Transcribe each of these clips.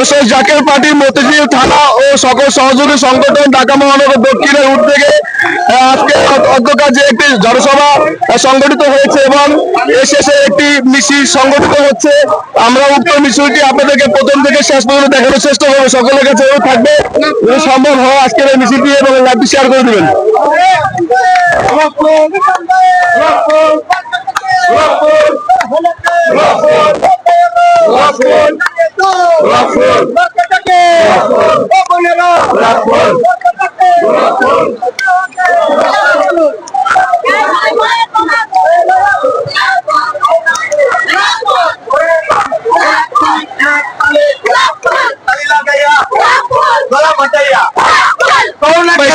দোষর জাকের পার্টি মতিঝিল থানা ও সকল সহযোগী সংগঠন ঢাকা মহানগর দক্ষিণের উদ্যোগে আজকে অ- অধ্যকার যে একটি জনসভা সংগঠিত হয়েছে এবং এর শেষে একটি মিছিল সংগঠিত হচ্ছে আমরা উক্ত মিছিলটি আপনাদেরকে প্রথম থেকে শেষ পর্যন্ত দেখানোর চেষ্টা করব সকলের কাছে থাকবে সম্ভব হয় আজকের এই মিছিলটি এবং লাইভটি শেয়ার করে দেবেন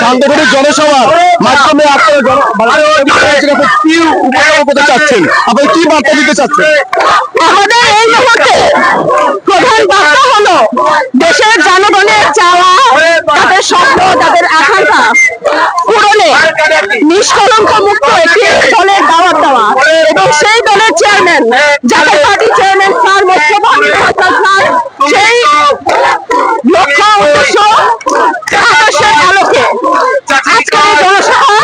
শান্তপুরের জনসভার মাধ্যমে কি উপকার করতে চাচ্ছেন। আপনি কি বার্তা দিতে চাচ্ছেন? এবং সেই দলের চেয়ারম্যান জাতীয় চেয়ারম্যান স্যার মোস্তফা সেই লক্ষ্য উদ্দেশ্য আকাশের আলোকে আজকের এই জনসভা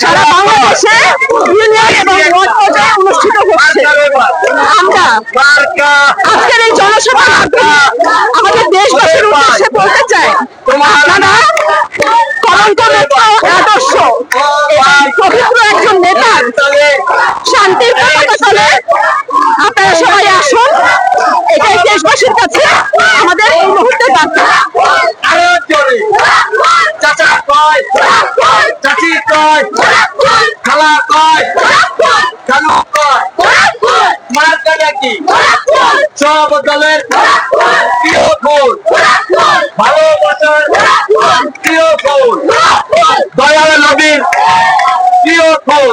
সারা বাংলাদেশে ইউনিয়ন এবং ওয়ার্ড পর্যায়ে অনুষ্ঠিত হচ্ছে আমরা আজকের এই জনসভার মাধ্যমে আমাদের দেশবাসীর উদ্দেশ্যে বলতে চাই আপনারা কলঙ্ক আদর্শ পবিত্র একজন নেতার শান্তির তলে আপনারা সবাই আসুন। এটাই দেশবাসীর কাছে আমাদের এই মুহূর্তে বার্তা। চাচা কয়? চাচি কয়? খালা কয় কানু কয় মার্কা ডাকি সব দলের প্রিয় ফুল ভালোবাসার প্রিয় ফুল দয়াল নবীর প্রিয় ফুল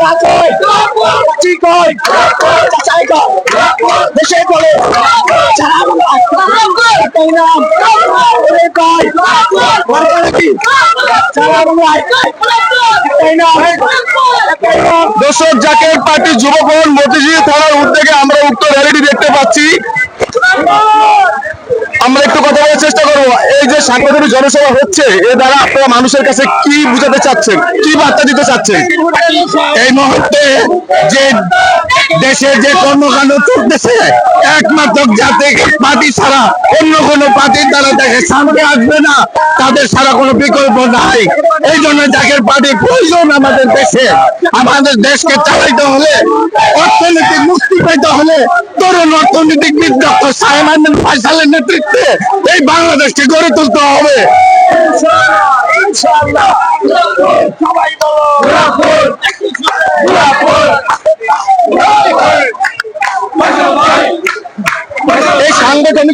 খালা কয় চাচি কয়? চাচাই কয় দেশে বলে সারা বাংলা একটাই নাম ওরে কয় মার্কা নাকি সারা বাংলায় একটাই নাম একটাই নাম জাকের পার্টি যুবকন মতিঝিল থানার উদ্যোগে আমরা উক্ত র্যালিটি দেখতে পাচ্ছি। আমরা একটু কথা বলার চেষ্টা করব। এই যে সাংগঠনিক জনসভা হচ্ছে এ দ্বারা আপনারা মানুষের কাছে কি বুঝাতে চাচ্ছেন? কি বার্তা দিতে চাচ্ছেন? এই মুহূর্তে যে দেশে যে কর্মকাণ্ড চলতেছে একমাত্র জাতীয় পার্টি ছাড়া অন্য কোনো পার্টির দ্বারা দেখে সামনে আসবে না তাদের ছাড়া কোনো বিকল্প নাই। এই জন্য জাকের পার্টি প্রয়োজন আমাদের দেশে। আমাদের দেশকে চালাইতে হলে অর্থনৈতিক মুক্তি পেতে হলে তরুণ অর্থনৈতিক ডক্টর সাহেব ফাইসালের নেতৃত্বে এই বাংলাদেশকে গড়ে তুলতে হবে। ইনশাআল্লাহ। সবাই এই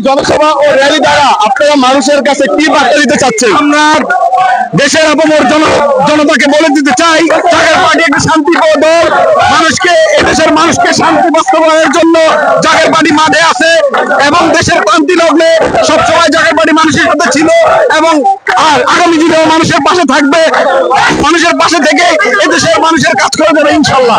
জনসভা ও র্যালি দ্বারা আপনারা মানুষের কাছে কি বার্তা দিতে চাচ্ছেন? আমরা দেশের অপমর জন- জনতাকে বলে দিতে চাই জাগের পার্টি একটি শান্তিপ্রিয় দল, মানুষকে, এদেশের মানুষকে শান্তি বাস্তবায়নের জন্য জাগের পার্টি মাঠে আছে এবং দেশের ক্রান্তি লগ্নে সবসময় জাগের পার্টি মানুষের সাথে ছিল এবং আর আগামী দিনেও মানুষের পাশে থাকবে। মানুষের পাশে থেকে এদেশের মানুষের কাজ করে দেবে ইনশাল্লাহ।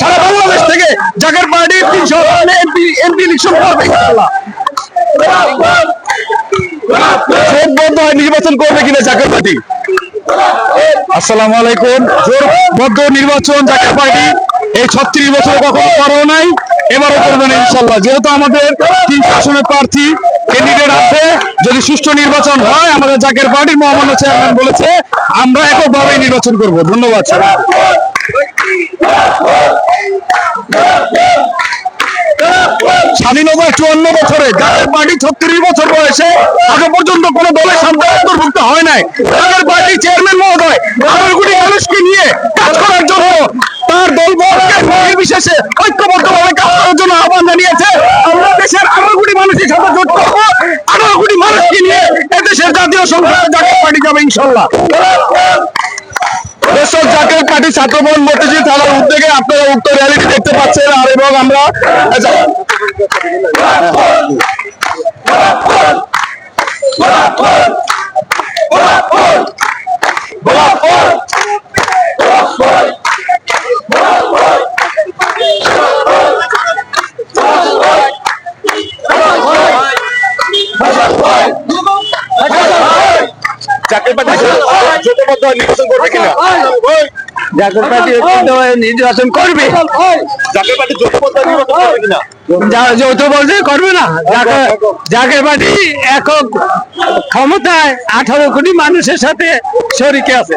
সারা বাংলাদেশ থেকে জাকের পার্টি, তিনশো এমপি এমপি ইলেকশন করবে ভোট বন্ধ হয় নির্বাচন করবে কিনা জাকের পার্টি? আসসালামু আলাইকুম। জোরবদ্ধ নির্বাচন জাতীয় পার্টি। এই ছত্রিশ বছর কখনো করাও নাই। এবারও করবে না, ইনশাল্লাহ। যেহেতু আমাদের তিন আসনের প্রার্থী ক্যান্ডিডেট আছে, যদি সুষ্ঠু নির্বাচন হয়, আমাদের জাকের পার্টির মহামান্য চেয়ারম্যান বলেছে, আমরা এককভাবে নির্বাচন করব। ধন্যবাদ সবাই। স্বাধীনতার চুয়ান্ন বছরে। জাতীয় পার্টি ছত্রিশ বছর বয়সে, আগে পর্যন্ত কোন দলের অন্তর্ভুক্ত হয় নাই। পার্টি চেয়ারম্যান মহোদয় আঠারো মানুষকে নিয়ে কাজ করার জন্য তার দল নির্বিশেষে ঐক্যবদ্ধভাবে কাজ করার জন্য আহ্বান জানিয়েছে। আমরা দেশের আঠারো মানুষের সাথে জোট করব আঠারো মানুষকে নিয়ে এদেশের জাতীয় সংসদে জাতীয় পার্টি যাবে, ইনশাল্লাহ। মতিঝিল থানার উদ্যোগে আপনারা র্যালিটি দেখতে পাচ্ছেন, আর এবং আমরা পার্টি জোটবদ্ধ নির্বাচন করবে কিনা? জাতীয় পার্টি নির্বাচন করবে? জাতীয় পার্টি জোটবদ্ধ নির্বাচন করবে কিনা? যৌথ বলতে করবে না। যাকে পার্টি একক ক্ষমতায় আঠারো কোটি মানুষের সাথে শরিকে আছে।